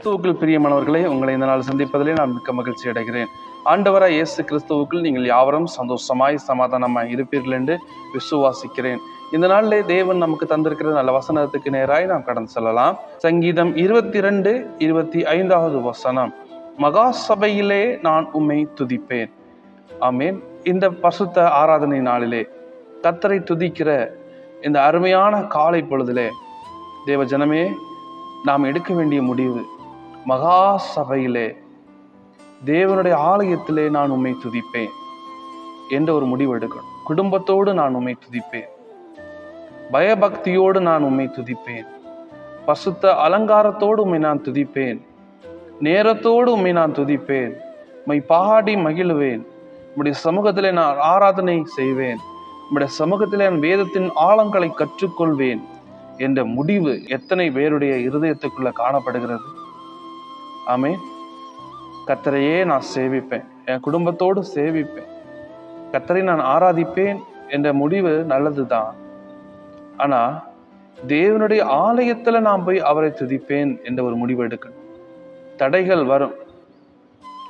கிறிஸ்துவுக்குள் பிரியமானவர்களே உங்களை இந்த நாள் சந்திப்பதிலே நான் மிக்க மகிழ்ச்சி அடைகிறேன். ஆண்டவராய் இயேசு கிறிஸ்துவுக்குள் நீங்கள் யாவரும் சந்தோஷமாய் சமாதானமாய் இருப்பீர்கள் என்று விசுவாசிக்கிறேன். இந்த நாளிலே தேவன் நமக்கு தந்திருக்கிற நல்ல வசனத்துக்கு நேராய் நாம் கடந்து செல்லலாம். சங்கீதம் இருபத்தி ரெண்டு இருபத்தி ஐந்தாவது வசனம். மகா சபையிலே நான் உம்மை துதிப்பேன். ஆமேன். இந்த பசுத்த ஆராதனை நாளிலே கத்தரை துதிக்கிற இந்த அருமையான காலை பொழுதிலே தேவ ஜனமே நாம் எடுக்க வேண்டிய முடிவு மகா சபையிலே தேவனுடைய ஆலயத்திலே நான் உண்மை துதிப்பேன் என்ற ஒரு முடிவு எடுக்கணும். குடும்பத்தோடு நான் உண்மை துதிப்பேன். பயபக்தியோடு நான் உம்மை துதிப்பேன். பசுத்த அலங்காரத்தோடு உண்மை நான் துதிப்பேன். நேரத்தோடு உம்மை நான் துதிப்பேன். உம்மை பாடி மகிழுவேன். உம்முடைய சமூகத்திலே நான் ஆராதனை செய்வேன். உம்முடைய சமூகத்திலே நான் வேதத்தின் ஆழங்களை கற்றுக்கொள்வேன் என்ற முடிவு எத்தனை பேருடைய இருதயத்துக்குள்ள காணப்படுகிறது? ஆமே கத்தரையே நான் சேவிப்பேன். என் குடும்பத்தோடு சேவிப்பேன். கத்தரை நான் ஆராதிப்பேன் என்ற முடிவு நல்லதுதான். ஆனால் தேவனுடைய ஆலயத்தில் நான் போய் அவரை துதிப்பேன் என்ற ஒரு முடிவு எடுக்கணும். தடைகள் வரும்.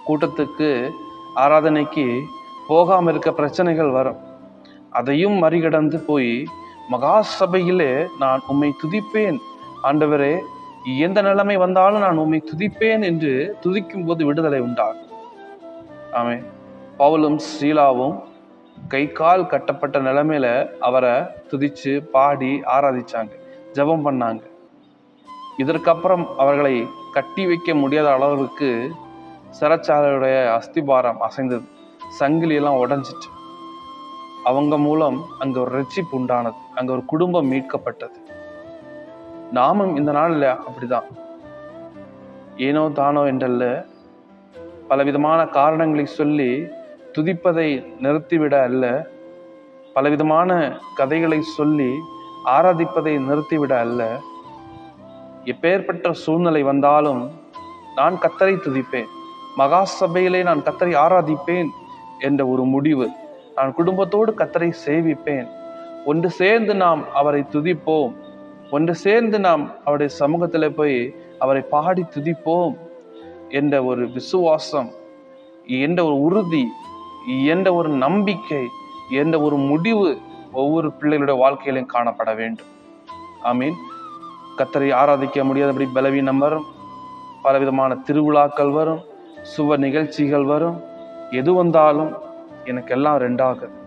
கூட்டத்துக்கு ஆராதனைக்கு போகாமல் இருக்க பிரச்சனைகள் வரும். அதையும் மறிகடந்து போய் மகா சபையிலே நான் உம்மை துதிப்பேன். ஆண்டவரே எந்த நிலைமை வந்தாலும் நான் உண்மை துதிப்பேன் என்று துதிக்கும் போது விடுதலை உண்டாகும். ஆமே பவுலும் சீலாவும் கை கால் கட்டப்பட்ட நிலைமையில அவரை துதிச்சு பாடி ஆராதிச்சாங்க ஜெபம் பண்ணாங்க. இதற்கப்புறம் அவர்களை கட்டி வைக்க முடியாத அளவுக்கு சிறைச்சாலையுடைய அஸ்திபாரம் அசைந்தது. சங்கிலியெல்லாம் உடஞ்சிட்டு அவங்க மூலம் அங்கே ஒரு ரட்சிப்பு உண்டானது. அங்கே ஒரு குடும்பம் மீட்கப்பட்டது. நாமும் இந்த நாளில் அப்படிதான். ஏனோ தானோ என்றல்ல பலவிதமான காரணங்களை சொல்லி துதிப்பதை நிறுத்திவிட அல்ல பலவிதமான கதைகளை சொல்லி ஆராதிப்பதை நிறுத்திவிட அல்ல. எப்பேற்பட்ட சூழ்நிலை வந்தாலும் நான் கத்தரை துதிப்பேன் மகா சபையிலே நான் கத்தரை ஆராதிப்பேன் என்ற ஒரு முடிவு. நான் குடும்பத்தோடு கத்தரை சேவிப்பேன். ஒன்று சேர்ந்து நாம் அவரை துதிப்போம். ஒன்று சேர்ந்து நாம் அவருடைய சமூகத்தில் போய் அவரை பாடி துதிப்போம் என்ற ஒரு விசுவாசம் என்ற ஒரு உறுதி என்ற ஒரு நம்பிக்கை என்ற ஒரு முடிவு ஒவ்வொரு பிள்ளைகளுடைய வாழ்க்கையிலும் காணப்பட வேண்டும். ஆமீன். கத்தரை ஆராதிக்க முடியாதபடி பலவீனம் வரும். பலவிதமான திருவிழாக்கள் வரும். சுவ நிகழ்ச்சிகள் வரும். எது வந்தாலும் எனக்கெல்லாம் ரெண்டாகும்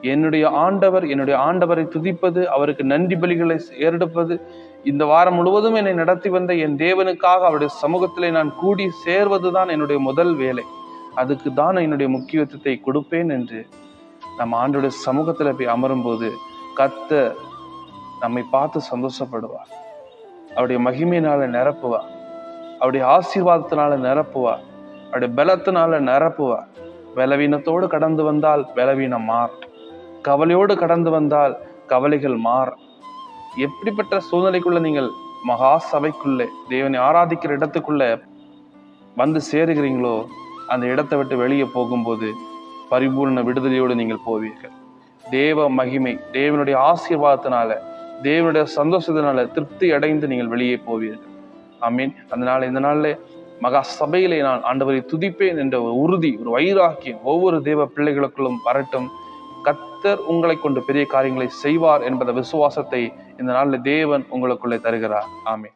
என்னுடைய ஆண்டவர் என்னுடைய ஆண்டவரை துதிப்பது அவருக்கு நன்றி பலிகளை ஏறெடுப்பது இந்த வாரம் முழுவதும் என்னை நடத்தி வந்த என் தேவனுக்காக அவருடைய சமூகத்திலே நான் கூடி சேர்வதுதான் என்னுடைய முதல் வேலை. அதுக்கு தான் என்னுடைய முக்கியத்துவத்தை கொடுப்பேன் என்று நம்ம ஆண்டுடைய சமூகத்தில் போய் அமரும்போது கத்த நம்மை பார்த்து சந்தோஷப்படுவார். அவருடைய மகிமையினால நிரப்புவார். அவருடைய ஆசீர்வாதத்தினால நிரப்புவார். அவருடைய பலத்தினால நிரப்புவார். பலவீனத்தோடு கடந்து வந்தால் பலவீனம் மாறும். கவலையோடு கடந்து வந்தால் கவலைகள் மாற எப்படிப்பட்ட சூழ்நிலைக்குள்ள நீங்கள் மகா சபைக்குள்ளே தேவனை ஆராதிக்கிற இடத்துக்குள்ள வந்து சேருகிறீங்களோ அந்த இடத்தை விட்டு வெளியே போகும்போது பரிபூர்ண விடுதலையோடு நீங்கள் போவீர்கள். தேவ மகிமை தேவனுடைய ஆசீர்வாதத்தினால தேவனுடைய சந்தோஷத்தினால திருப்தி அடைந்து நீங்கள் வெளியே போவீர்கள். ஆமீன். அதனால இந்த நாளில் மகா சபையிலே நான் ஆண்டவரை துதிப்பேன் என்ற ஒரு உறுதி ஒரு வைராக்கியம் ஒவ்வொரு தேவ பிள்ளைகளுக்குள்ளும் வரட்டும். கத்தர் உங்களை கொண்டு பெரிய காரியங்களை செய்வார் என்பத விசுவாசத்தை இந்த நாளில் தேவன் உங்களுக்குள்ளே தருகிறார். ஆமே